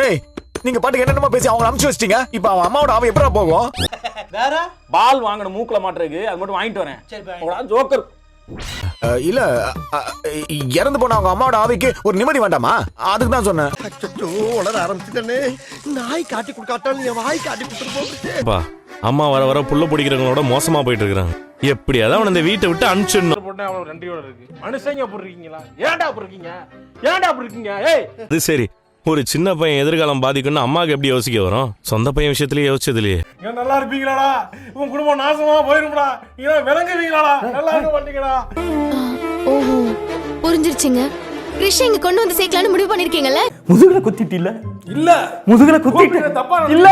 ஏய் நீங்க பாட்டுக்கு என்னென்னமோ பேசி அவங்க அனுப்பிச்சு வச்சிட்டீங்க. இப்போ அவன் அம்மாவோட அவன் எப்படா போகும்? வேற? பால் வாங்கணும் மூக்குல மாட்டுறதுக்கு அது மட்டும் வாங்கிட்டு வரேன். சரி, ஜோக்கர். இல்ல இறந்து போன அவங்க அம்மாவோட ஆவிக்கு ஒரு நிம்மதி வேண்டாமா? அதுக்கு தான் சொன்னேன். உளர ஆரம்பிச்சுட்டனே. நாய் காட்டி கொடுக்காட்டாலும் என் வாய் காட்டி கொடுத்துட்டு போகுது அப்பா அம்மா வர வர புள்ள பிடிக்கிறவங்களோட மோசமா போயிட்டு இருக்காங்க எப்படியாவது அவனை இந்த வீட்டை விட்டு அனுப்பிச்சிடணும். அவ்வளவு ரெண்டையோட இருக்கு. மனுஷங்க அப்படி இருக்கீங்களா? ஏன்டா அப்படி இருக்கீங்க? ஏன்டா அப்படி இருக்கீங்க? ஏய்! அது சரி ஒரு சின்ன பையன் எதிர்காலம் பாதிக்கும்னு அம்மாவுக்கு எப்படி யோசிக்க வரும்? சொந்த பையன் விஷயத்திலேயே யோசிச்சது இல்லையே நல்லா இருப்பீங்களாடா? உன் குடும்பம் நாசமா போயிரும்டா. நீங்க விளங்குவீங்களாடா? நல்லா இருக்க மாட்டீங்களா ஓஹோ புரிஞ்சிருச்சுங்க. கிருஷ்ண இங்க கொண்டு வந்து சேர்க்கலாம்னு முடிவு பண்ணிருக்கீங்கல்ல? முதுகுல குத்திட்டு இல்ல? இல்ல. முதுகுல குத்திட்டு தப்பா இல்ல?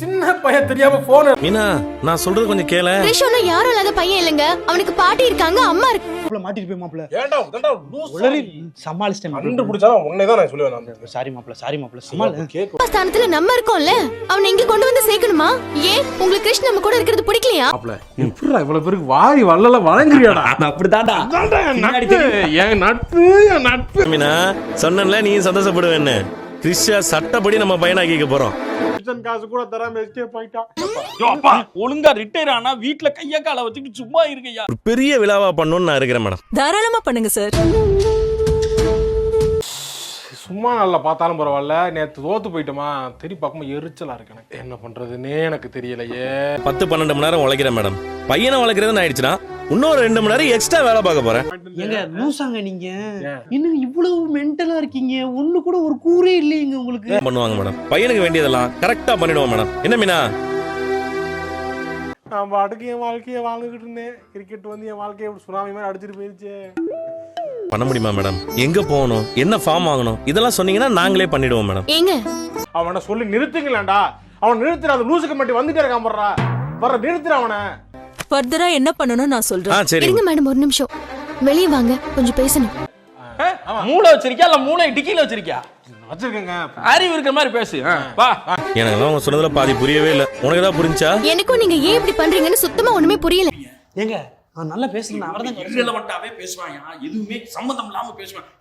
சின்ன பையன் தெரியாம போன் மீனா நான் சொல்றது கொஞ்சம் கேள. கிருஷ் ஒன்னும் யாரும் இல்லாத பையன் இல்லைங்க. அவனுக்கு பாட்டி இருக்காங்க அம்மா இருக்கு. மாப்பிள மாட்டிட்டு போய் மாப்பிள ஏன்டா உடனே உளறி சமாளிச்சிட்டேன் கண்டுபிடிச்சாலும் உன்னை தான் நான் சொல்லுவேன் நான். சாரி மாப்பிள சாரி மாப்பிள சமாளி. கேக்கு. ஸ்தானத்துல நம்ம இருக்கோம்ல. அவனை இங்க கொண்டு வந்து சேர்க்கணுமா? ஏன்? உங்களுக்கு கிருஷ்ண நம்ம கூட இருக்கிறது பிடிக்கலையா? மாப்ள எப்படிடா இவ்வளவு பேருக்கு வாரி வள்ளல வழங்குறியாடா? அப்படிதான்டா. அதான்டா என் நட்பு என் நட்பு என் நட்பு. மீனா சொன்னேன்ல நீ சந்தோஷப்படுவேன்னு. கிறிஸ்டியா சட்டப்படி நம்ம பையனாக்கிக்க போறோம். கிச்சன் காசு கூட தராம எஸ்கேப் ஆயிட்டான் ஒழுங்கா ரிட்டையர் ஆனா வீட்ல கைய கால வச்சுக்கிட்டு சும்மா இருக்கையா? பெரிய விழாவா பண்ணணும்னு நான் இருக்கிறேன் மேடம். தாராளமா பண்ணுங்க சார் சும்மா நல்லா பார்த்தாலும் பரவாயில்ல. நேத்து தோத்து போயிட்டோமா. திருப்பி பார்க்கும்போது எரிச்சலா இருக்கு எனக்கு. என்ன பண்றதுன்னே எனக்கு தெரியலையே. பத்து பன்னெண்டு மணி நேரம் உழைக்கிறேன் மேடம். பையனை வளர்க்குறதுன்னு ஆயிடுச்சுன்னா இன்னொரு ரெண்டு மணி நேரம் எக்ஸ்ட்ரா வேலை பார்க்க போறேன். ஏங்க லூசாங்க நீங்க. இன்னும் இவ்வளவு மென்டலா இருக்கீங்க? ஒண்ணு கூட ஒரு கூரே இல்லையங்க உங்களுக்கு. பண்ணுவாங்க மேடம் பையனுக்கு வேண்டியதெல்லாம் கரெக்டா பண்ணிடுவோம் மேடம் என்ன மீனா? நான் பாட்டுக்கு என் வாழ்க்கையை வாழ்ந்துகிட்டு இருந்தேன். கிரிக்கெட் வந்து என் வாழ்க்கையை சுனாமி மாதிரி அடிச்சிட்டு போயிருச்சு. பண்ண முடியுமா மேடம் எங்க போகணும்? என்ன ஃபார்ம் வாங்கணும்? இதெல்லாம் சொன்னீங்கன்னா நாங்களே பண்ணிடுவோம் மேடம் ஏங்க. அவனை சொல்லி நிறுத்துங்களேன்டா. அவன் நிறுத்துற அந்த லூசுக்கு மட்டும் வந்துட்டே இருக்கான் போடுறா. வர நிறுத்துற அவனை. ஃபர்தரா என்ன பண்ணணும் நான் சொல்றேன். சரி. இருங்க மேடம் ஒரு நிமிஷம். வெளியே வாங்க கொஞ்சம் பேசணும். மூளை வச்சிருக்கியா இல்ல மூளை டிக்கில வச்சிருக்கியா? வச்சிருக்கேங்க. அறிவு இருக்கிற மாதிரி பேசு. வா. எனக்கு அவங்க சொன்னதுல பாதி புரியவே இல்லை. உனக்கு ஏதாவது புரிஞ்சா? எனக்கும் நீங்க ஏன் இப்படி பண்றீங்கன்னு சுத்தமா ஒண்ணுமே புரியல. ஏங்க நல்லா பேசுறேன் அவர்தான் irrelevant-ஆவே பேசுவான். எதுவுமே சம்பந்தம் இல்லாம பேசுவான்.